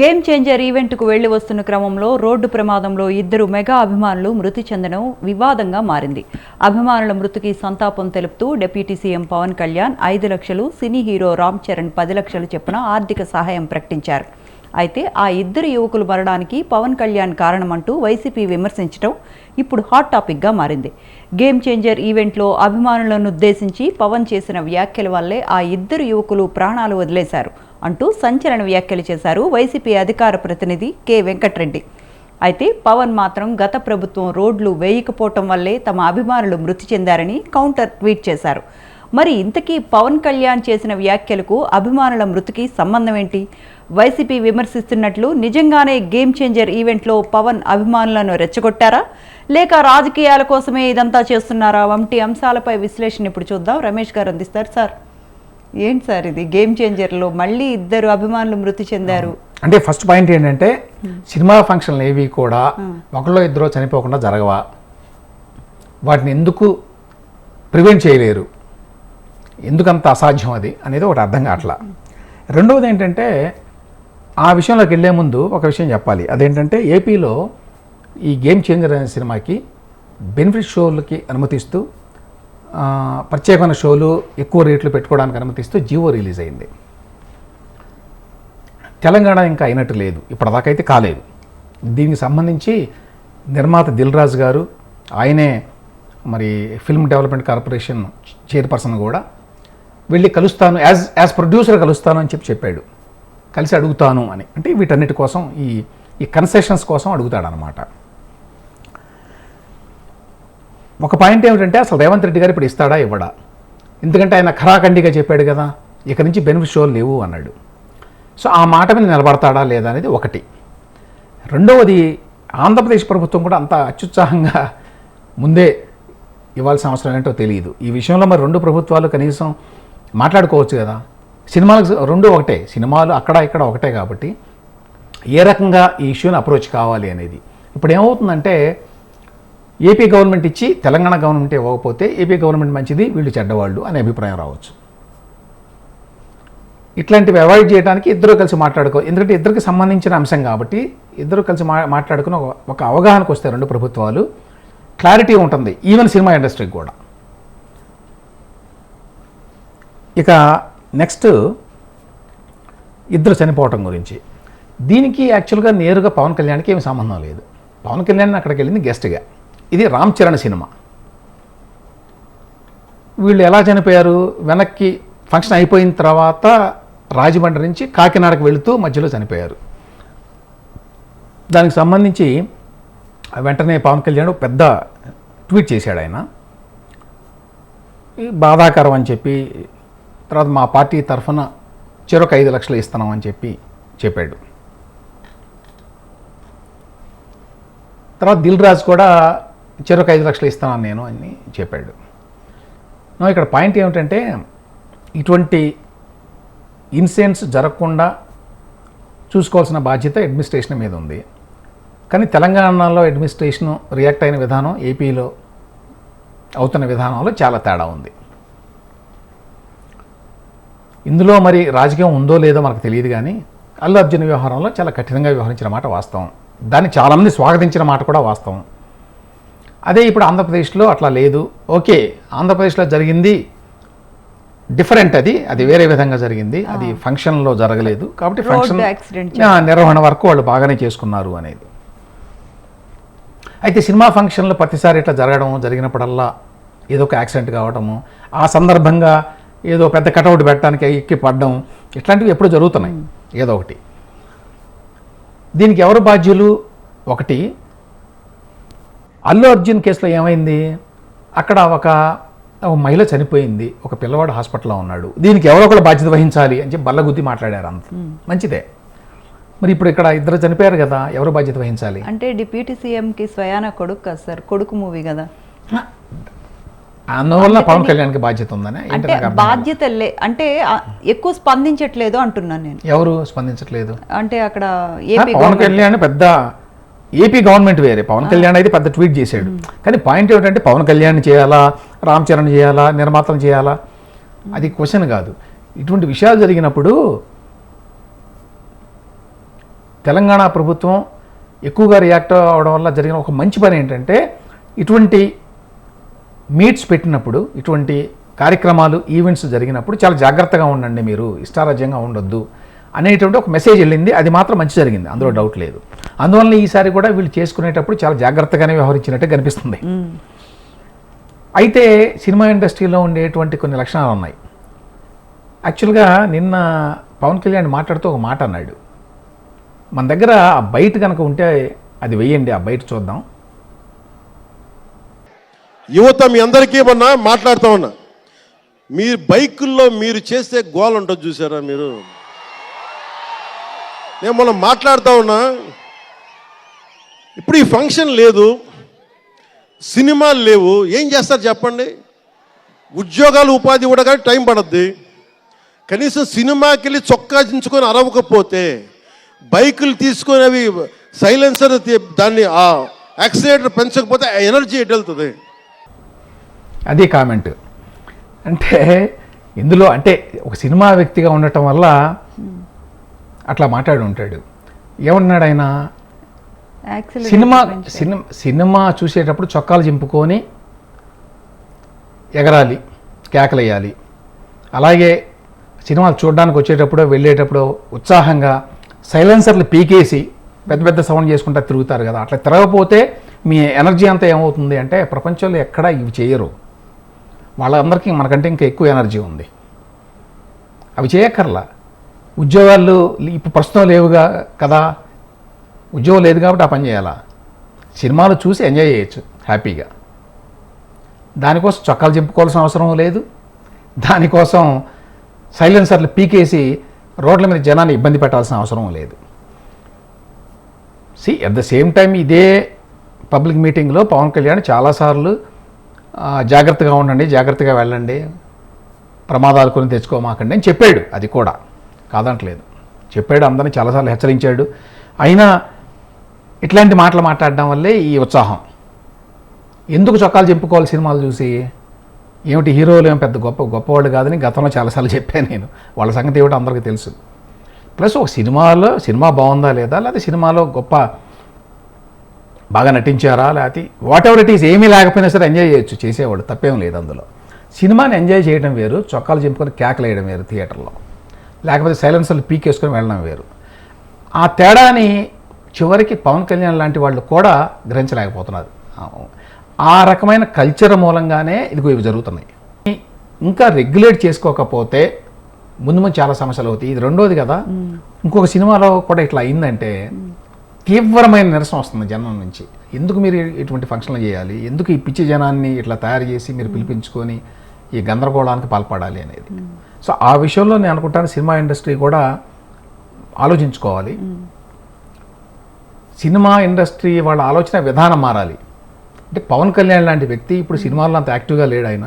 Game changer ఈవెంట్కు వెళ్ళి వస్తున్న క్రమంలో రోడ్డు ప్రమాదంలో ఇద్దరు మెగా అభిమానులు మృతి చెందడం వివాదంగా మారింది. అభిమానుల మృతికి సంతాపం తెలుపుతూ డిప్యూటీ సీఎం పవన్ కళ్యాణ్ ఐదు లక్షలు సినీ హీరో రామ్ చరణ్ పది లక్షలు చొప్పున ఆర్థిక సహాయం ప్రకటించారు. అయితే ఆ ఇద్దరు యువకులు మరణానికి పవన్ కళ్యాణ్ కారణమంటూ వైసీపీ విమర్శించడం ఇప్పుడు హాట్ టాపిక్గా మారింది. గేమ్ చేంజర్ ఈవెంట్లో అభిమానులను ఉద్దేశించి పవన్ చేసిన వ్యాఖ్యల వల్లే ఆ ఇద్దరు యువకులు ప్రాణాలు వదిలేశారు అంటూ సంచలన వ్యాఖ్యలు చేశారు వైసీపీ అధికార ప్రతినిధి కె వెంకట్రెడ్డి. అయితే పవన్ మాత్రం గత ప్రభుత్వం రోడ్లు వేయకపోవటం వల్లే తమ అభిమానులు మృతి చెందారని కౌంటర్ ట్వీట్ చేశారు. మరి ఇంతకీ పవన్ కళ్యాణ్ చేసిన వ్యాఖ్యలకు అభిమానుల మృతికి సంబంధం ఏంటి? వైసీపీ విమర్శిస్తున్నట్లు నిజంగానే గేమ్ చేంజర్ ఈవెంట్లో పవన్ అభిమానులను రెచ్చగొట్టారా? లేక రాజకీయాల కోసమే ఇదంతా చేస్తున్నారా? వంటి అంశాలపై విశ్లేషణ ఇప్పుడు చూద్దాం. రమేష్ గారు అందిస్తారు సార్. ఏంటి సార్ ఇది? గేమ్ చేంజర్లో మళ్ళీ ఇద్దరు అభిమానులు మృతి చెందారు. అంటే ఫస్ట్ పాయింట్ ఏంటంటే సినిమా ఫంక్షన్లు ఏవి కూడా ఒకళ్ళో ఇద్దరు చనిపోకుండా జరగవా? వాటిని ఎందుకు ప్రివెంట్ చేయలేరు? ఎందుకంత అసాధ్యం అది అనేది ఒకటి అర్థం కావట్లా. రెండవది ఏంటంటే ఆ విషయంలోకి వెళ్ళే ముందు ఒక విషయం చెప్పాలి. అదేంటంటే ఏపీలో ఈ గేమ్ చేంజర్ అనే సినిమాకి బెనిఫిట్ షోలకి అనుమతిస్తూ ప్రత్యేకమైన షోలు ఎక్కువ రేట్లు పెట్టుకోవడానికి అనుమతిస్తూ జివో రిలీజ్ అయింది. తెలంగాణ ఇంకా అయినట్టు లేదు. ఇప్పటిదాకైతే కాలేదు. దీనికి సంబంధించి నిర్మాత దిల్ రాజు గారు ఆయనే మరి ఫిల్మ్ డెవలప్మెంట్ కార్పొరేషన్ చైర్పర్సన్ కూడా వెళ్ళి కలుస్తాను యాజ్ యాజ్ ప్రొడ్యూసర్ కలుస్తాను అని చెప్పి చెప్పాడు. కలిసి అడుగుతాను అని. అంటే వీటన్నిటి కోసం ఈ ఈ కన్సెషన్స్ కోసం అడుగుతాడనమాట. ఒక పాయింట్ ఏమిటంటే అసలు రేవంత్ రెడ్డి గారు ఇప్పుడు ఇస్తాడా ఇవ్వడా? ఎందుకంటే ఆయన ఖరాఖండిగా చెప్పాడు కదా ఇక నుంచి బెనిఫిట్ షోలు లేవు అన్నాడు. సో ఆ మాట మీద నిలబడతాడా లేదా అనేది ఒకటి. రెండవది ఆంధ్రప్రదేశ్ ప్రభుత్వం కూడా అంత అత్యుత్సాహంగా ముందే ఇవ్వాల్సిన అవసరం ఏంటో తెలియదు. ఈ విషయంలో మరి రెండు ప్రభుత్వాలు కనీసం మాట్లాడుకోవచ్చు కదా. సినిమాలకు రెండు ఒకటే. సినిమాలు అక్కడ ఇక్కడ ఒకటే కాబట్టి ఏ రకంగా ఈ ఇష్యూని అప్రోచ్ కావాలి అనేది. ఇప్పుడు ఏమవుతుందంటే ఏపీ గవర్నమెంట్ ఇచ్చి తెలంగాణ గవర్నమెంట్ ఇవ్వకపోతే ఏపీ గవర్నమెంట్ మంచిది వీళ్ళు చెడ్డవాళ్ళు అనే అభిప్రాయం రావచ్చు. ఇట్లాంటివి అవాయిడ్ చేయడానికి ఇద్దరు కలిసి మాట్లాడుకో ఎందుకంటే ఇద్దరికి సంబంధించిన అంశం కాబట్టి ఇద్దరు కలిసి మా మాట్లాడుకుని ఒక- ఒక అవగాహనకు వస్తే రెండు ప్రభుత్వాలు. క్లారిటీ ఉంటుంది. ఈవెన్ సినిమా ఇండస్ట్రీకి కూడా. ఇక నెక్స్ట్ ఇద్దరు చనిపోవటం గురించి. దీనికి యాక్చువల్గా నేరుగా పవన్ కళ్యాణ్కి ఏమి సంబంధం లేదు. పవన్ కళ్యాణ్ అక్కడికి వెళ్ళింది గెస్ట్గా ఇది రామ్ చరణ్ సినిమా. వీళ్ళు ఎలా చనిపోయారు? వెనక్కి ఫంక్షన్ అయిపోయిన తర్వాత రాజమండ్రి నుంచి కాకినాడకు వెళుతూ మధ్యలో చనిపోయారు. దానికి సంబంధించి వెంటనే పవన్ కళ్యాణ్ పెద్ద ట్వీట్ చేశాడు ఆయన. బాధాకరం అని చెప్పి తర్వాత మా పార్టీ తరఫున చెరొక ఐదు లక్షలు ఇస్తున్నాం అని చెప్పి చెప్పాడు. తర్వాత దిల్ రాజు కూడా చెరొక ఐదు లక్షలు ఇస్తున్నాను నేను అని చెప్పాడు. ఇక్కడ పాయింట్ ఏమిటంటే ఇటువంటి ఇన్సిడెంట్స్ జరగకుండా చూసుకోవాల్సిన బాధ్యత అడ్మినిస్ట్రేషన్ మీద ఉంది. కానీ తెలంగాణలో అడ్మినిస్ట్రేషన్ రియాక్ట్ అయిన విధానం ఏపీలో అవుతున్న విధానంలో చాలా తేడా ఉంది. ఇందులో మరి రాజకీయం ఉందో లేదో మనకు తెలియదు కానీ అల్లు అర్జున్ వ్యవహారంలో చాలా కఠినంగా వ్యవహరించిన మాట వాస్తవం. దాన్ని చాలామంది స్వాగతించిన మాట కూడా వాస్తవం. అదే ఇప్పుడు ఆంధ్రప్రదేశ్లో అట్లా లేదు. ఓకే ఆంధ్రప్రదేశ్లో జరిగింది డిఫరెంట్ అది అది వేరే విధంగా జరిగింది. అది ఫంక్షన్లో జరగలేదు. కాబట్టి ఫంక్షన్ నిర్వహణ వరకు వాళ్ళు బాగానే చేసుకున్నారు అనేది. అయితే సినిమా ఫంక్షన్లు ప్రతిసారి ఇట్లా జరగడం జరిగినప్పుడల్లా ఏదో ఒక యాక్సిడెంట్ కావడము ఆ సందర్భంగా ఏదో పెద్ద కటౌట్ పెట్టడానికి ఎక్కి పడడం ఇట్లాంటివి ఎప్పుడు జరుగుతున్నాయి. ఏదో ఒకటి. దీనికి ఎవరు బాధ్యులు? ఒకటి అల్లు అర్జున్ కేసులో ఏమైంది? అక్కడ ఒక మహిళ చనిపోయింది. ఒక పిల్లవాడు హాస్పిటల్లో ఉన్నాడు. దీనికి ఎవరో ఒకరు బాధ్యత వహించాలి అని చెప్పి బల్లగుద్ది మాట్లాడారు అంత. మంచిదే. మరి ఇప్పుడు ఇక్కడ ఇద్దరు చనిపోయారు కదా ఎవరు బాధ్యత వహించాలి? అంటే డిప్యూటీ సీఎంకి స్వయాన కొడుకు కదా సార్? కొడుకు మూవీ కదా. అందువల్ల పవన్ కళ్యాణ్కి బాధ్యత ఉందని అంటే. బాధ్యత లే అంటే ఎక్కువ స్పందించట్లేదు అంటున్నాను నేను. ఎవరు స్పందించట్లేదు? అంటే అక్కడ ఏపీ పవన్ కళ్యాణ్ పెద్ద ఏపీ గవర్నమెంట్ వేరే. పవన్ కళ్యాణ్ అయితే పెద్ద ట్వీట్ చేశాడు. కానీ పాయింట్ ఏమిటంటే పవన్ కళ్యాణ్ చేయాలా? రామ్ చరణ్ చేయాలా? నిర్మాతలు చేయాలా? అది క్వశ్చన్ కాదు. ఇటువంటి విషయాలు జరిగినప్పుడు తెలంగాణ ప్రభుత్వం ఎక్కువగా రియాక్ట్ అవడం వల్ల జరిగిన ఒక మంచి పని ఏంటంటే ఇటువంటి మీట్స్ పెట్టినప్పుడు ఇటువంటి కార్యక్రమాలు ఈవెంట్స్ జరిగినప్పుడు చాలా జాగ్రత్తగా ఉండండి మీరు ఇష్టారాజ్యంగా ఉండొద్దు అనేటువంటి ఒక మెసేజ్ వెళ్ళింది. అది మాత్రం మంచి జరిగింది. అందులో డౌట్ లేదు. అందువల్ల ఈసారి కూడా వీళ్ళు చేసుకునేటప్పుడు చాలా జాగ్రత్తగానే వ్యవహరించినట్టే కనిపిస్తుంది. అయితే సినిమా ఇండస్ట్రీలో ఉండేటువంటి కొన్ని లక్షణాలు ఉన్నాయి. యాక్చువల్గా నిన్న పవన్ కళ్యాణ్ మాట్లాడుతూ ఒక మాట అన్నాడు. మన దగ్గర ఆ బయట కనుక ఉంటే అది వెయ్యండి ఆ బయట చూద్దాం. యువత మీ అందరికీ మొన్న మాట్లాడుతూ ఉన్నా. మీరు బైకుల్లో మీరు చేసే గోల్ ఉంటుంది చూసారా మీరు? నేను మొన్న మాట్లాడుతూ ఉన్నా. ఇప్పుడు ఈ ఫంక్షన్ లేదు. సినిమాలు లేవు. ఏం చేస్తారు చెప్పండి? ఉద్యోగాలు ఉపాధి కూడా కానీ టైం పడద్ది. కనీసం సినిమాకి వెళ్ళి చొక్కా దించుకొని అరవకపోతే బైకులు తీసుకొని అవి సైలెన్సర్ దాన్ని యాక్సిడెంట్ యాక్సిలేటర్ పెంచకపోతే ఎనర్జీ ఎటు వెళ్తుంది? అది కామెంట్ అంటే ఇందులో అంటే ఒక సినిమా వ్యక్తిగా ఉండటం వల్ల అట్లా మాట్లాడి ఉంటాడు. ఏమన్నాడు ఆయన? సినిమా. సినిమా సినిమా చూసేటప్పుడు చొక్కాలు చింపుకొని ఎగరాలి కేకలేయాలి. అలాగే సినిమాలు చూడడానికి వచ్చేటప్పుడు వెళ్ళేటప్పుడు ఉత్సాహంగా సైలెన్సర్లు పీకేసి పెద్ద పెద్ద సౌండ్ చేసుకుంటా తిరుగుతారు కదా. అట్లా తిరగపోతే మీ ఎనర్జీ అంతా ఏమవుతుంది అంటే ప్రపంచంలో ఎక్కడా ఇవి చేయరు. వాళ్ళందరికీ మనకంటే ఇంకా ఎక్కువ ఎనర్జీ ఉంది. అవి చేయక్కర్లా. ఉద్యోగాలు ఇప్పుడు ప్రస్తుతం లేవుగా కదా. ఉద్యోగం లేదు కాబట్టి ఆ పని చేయాలా? సినిమాలు చూసి ఎంజాయ్ చేయొచ్చు హ్యాపీగా. దానికోసం చొక్కాలు చెప్పుకోవాల్సిన అవసరం లేదు. దానికోసం సైలెన్సర్లు పీకేసి రోడ్ల మీద జనాన్ని ఇబ్బంది పెట్టాల్సిన అవసరం లేదు. See at the same time ఇదే పబ్లిక్ మీటింగ్లో పవన్ కళ్యాణ్ చాలాసార్లు జాగ్రత్తగా ఉండండి జాగ్రత్తగా వెళ్ళండి. ప్రమాదాలు కొని తెచ్చుకోమాకండి అని చెప్పాడు. అది కూడా కాదంటలేదు. చెప్పాడు అందరిని చాలాసార్లు హెచ్చరించాడు. అయినా ఇట్లాంటి మాటలు మాట్లాడడం వల్లే ఈ ఉత్సాహం. ఎందుకు చొక్కాలు చెప్పుకోవాలి సినిమాలు చూసి? ఏమిటి హీరోలు ఏం పెద్ద గొప్ప గొప్పవాళ్ళు కాదని గతంలో చాలాసార్లు చెప్పాను నేను. వాళ్ళ సంగతి ఏమిటో అందరికీ తెలుసు. ప్లస్ ఒక సినిమాలో సినిమా బాగుందా లేదా లేకపోతే సినిమాలో గొప్ప బాగా నటించారా? లేకపోతే వాట్ ఎవర్ ఇట్ ఈస్ ఏమీ లేకపోయినా సరే ఎంజాయ్ చేయొచ్చు. చేసేవాడు తప్పేం లేదు అందులో. సినిమాని ఎంజాయ్ చేయడం వేరు చొక్కాలు చింపుకొని కేకలేయడం వేరు థియేటర్లో. లేకపోతే సైలెన్సర్లు పీకేసుకొని వెళ్ళడం వేరు. ఆ తేడాని చివరికి పవన్ కళ్యాణ్ లాంటి వాళ్ళు కూడా గ్రహించలేకపోతున్నారు. ఆ రకమైన కల్చర్ మూలంగానే ఇదిగో ఇవి జరుగుతున్నాయి. ఇంకా రెగ్యులేట్ చేసుకోకపోతే ముందు ముందు చాలా సమస్యలు అవుతాయి. ఇది రెండోది కదా. ఇంకొక సినిమాలో కూడా ఇట్లా అయిందంటే తీవ్రమైన నిరసన వస్తుంది జనం నుంచి. ఎందుకు మీరు ఇటువంటి ఫంక్షన్లు చేయాలి? ఎందుకు ఈ పిచ్చి జనాన్ని ఇట్లా తయారు చేసి మీరు పిలిపించుకొని ఈ గందరగోళానికి పాల్పడాలి అనేది? సో ఆ విషయంలో నేను అనుకుంటాను సినిమా ఇండస్ట్రీ కూడా ఆలోచించుకోవాలి. సినిమా ఇండస్ట్రీ వాళ్ళ ఆలోచన విధానం మారాలి. అంటే పవన్ కళ్యాణ్ లాంటి వ్యక్తి ఇప్పుడు సినిమాల్లో అంత యాక్టివ్గా లేడు ఆయన.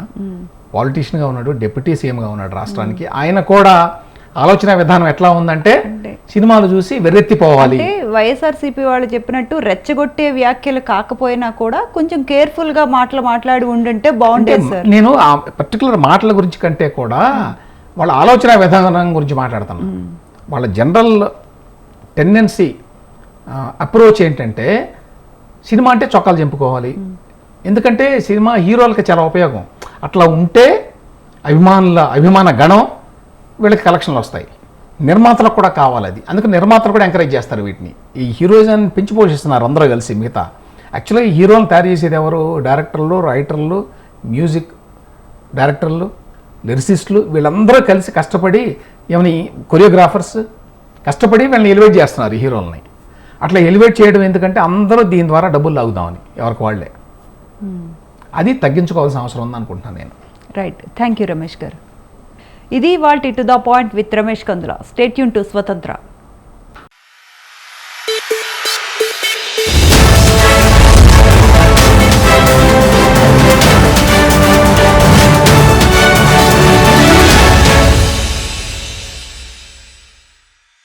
పాలిటీషియన్గా ఉన్నాడు డిప్యూటీ సీఎంగా ఉన్నాడు రాష్ట్రానికి. ఆయన కూడా ఆలోచన విధానం ఎట్లా ఉందంటే సినిమాలు చూసి వెర్రెత్తిపోవాలి. వైఎస్ఆర్సీపీ వాళ్ళు చెప్పినట్టు రెచ్చగొట్టే వ్యాఖ్యలు కాకపోయినా కూడా కొంచెం కేర్ఫుల్గా మాటలు మాట్లాడి ఉండుంటే అంటే బాగుండేది సార్. నేను ఆ పర్టికులర్ మాటల గురించి కంటే కూడా వాళ్ళ ఆలోచన విధానం గురించి మాట్లాడుతున్నాను. వాళ్ళ జనరల్ టెండెన్సీ అప్రోచ్ ఏంటంటే సినిమా అంటే చొక్కాలు చెంపుకోవాలి. ఎందుకంటే సినిమా హీరోలకి చాలా ఉపయోగం. అట్లా ఉంటే అభిమానుల అభిమాన గణం వీళ్ళకి కలెక్షన్లు వస్తాయి. నిర్మాతలకు కూడా కావాలి అది. అందుకే నిర్మాతలు కూడా ఎంకరేజ్ చేస్తారు వీటిని. ఈ హీరోయిజం పెంచి పోషిస్తున్నారు అందరూ కలిసి మిగతా. యాక్చువల్గా ఈ హీరోలను తయారు చేసేది ఎవరు? డైరెక్టర్లు రైటర్లు మ్యూజిక్ డైరెక్టర్లు లిరిసిస్టులు వీళ్ళందరూ కలిసి కష్టపడి ఏమని కొరియోగ్రాఫర్స్ కష్టపడి వీళ్ళని ఎలివేట్ చేస్తున్నారు ఈ హీరోలని. అట్లా ఎలివేట్ చేయడం ఎందుకంటే అందరూ దీని ద్వారా డబ్బులు లాగుదామని ఎవరికి వాళ్ళే. అది తగ్గించుకోవాల్సిన అవసరం ఉంది అనుకుంటున్నాను నేను. Right thank you Ramesh garu. ఇది వాటి to the point with Ramesh Kandula stay tuned to స్వతంత్ర